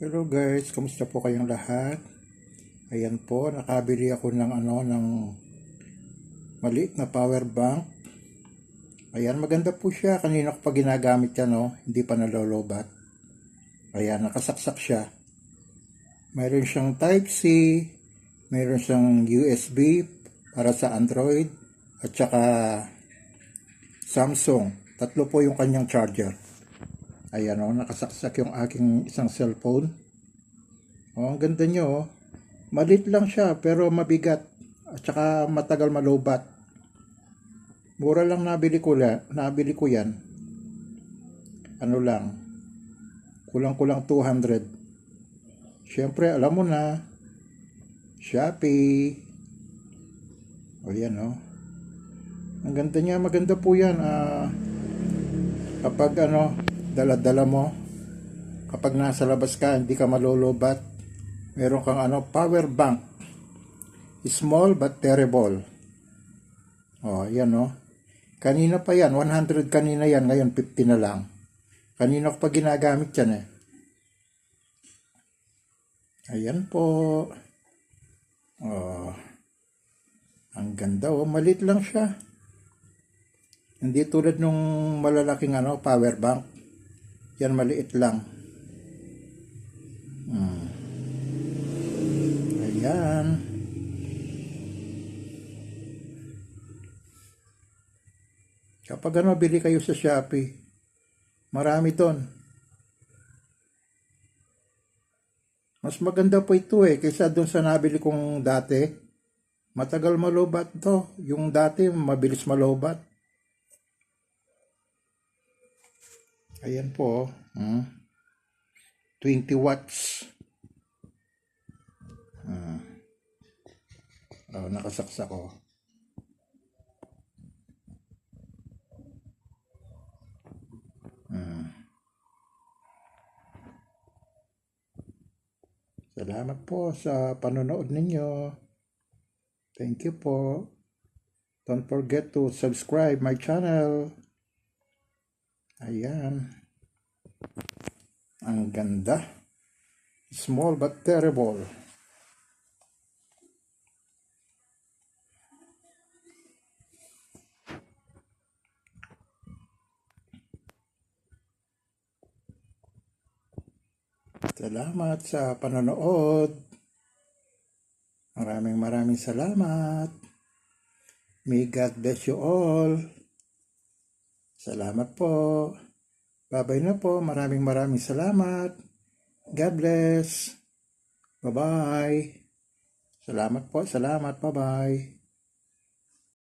Hello guys, kamusta po kayong lahat? Ayan po, nakabili ako ng ano ng maliit na power bank. Ayan, maganda po siya. Kanina ko pa ginagamit yan, no? Hindi pa nalolobat. Ayan, nakasaksak siya. Mayroon siyang Type-C, mayroon siyang USB para sa Android, at saka Samsung. Tatlo po yung kanyang charger. Ayan o, nakasaksak yung aking isang cellphone. O, ang ganda nyo o. Malit lang siya, pero mabigat. At saka matagal malobat. Mura lang nabili ko, nabili ko yan. Ano lang. Kulang-kulang 200. Siyempre, alam mo na. Shopee. O yan o. Ang ganda niya, maganda po yan. Ah, kapag ano, dala-dala mo, kapag nasa labas ka, hindi ka malolobat, meron kang ano, power bank. Small but terrible. Oh, yan oh. Kanina pa yan, 100 kanina yan, ngayon 50 na lang. Kanina ko pa ginagamit yan eh. Ayan po. Oh. Ang ganda oh, malit lang siya. Hindi tulad nung malalaking ano, power bank. Yan maliit lang. Hmm. Ayan. Kapag ano, bili kayo sa Shopee. Marami ton. Mas maganda po ito eh, kaysa doon sa nabili kong dati. Matagal malobat to. Yung dati, mabilis malobat. Ayan po. oh. Hmm. 20 watts. Hmm. Oh, nakasaksak ko. Hmm. Salamat po sa panonood ninyo. Thank you po. Don't forget to subscribe my channel. Ayan. Ang ganda. Small but terrible. Salamat sa panonood. Maraming maraming salamat. May God bless you all. Salamat po. Babay na po. Maraming maraming salamat. God bless. Bye-bye. Salamat po. Salamat. Bye-bye.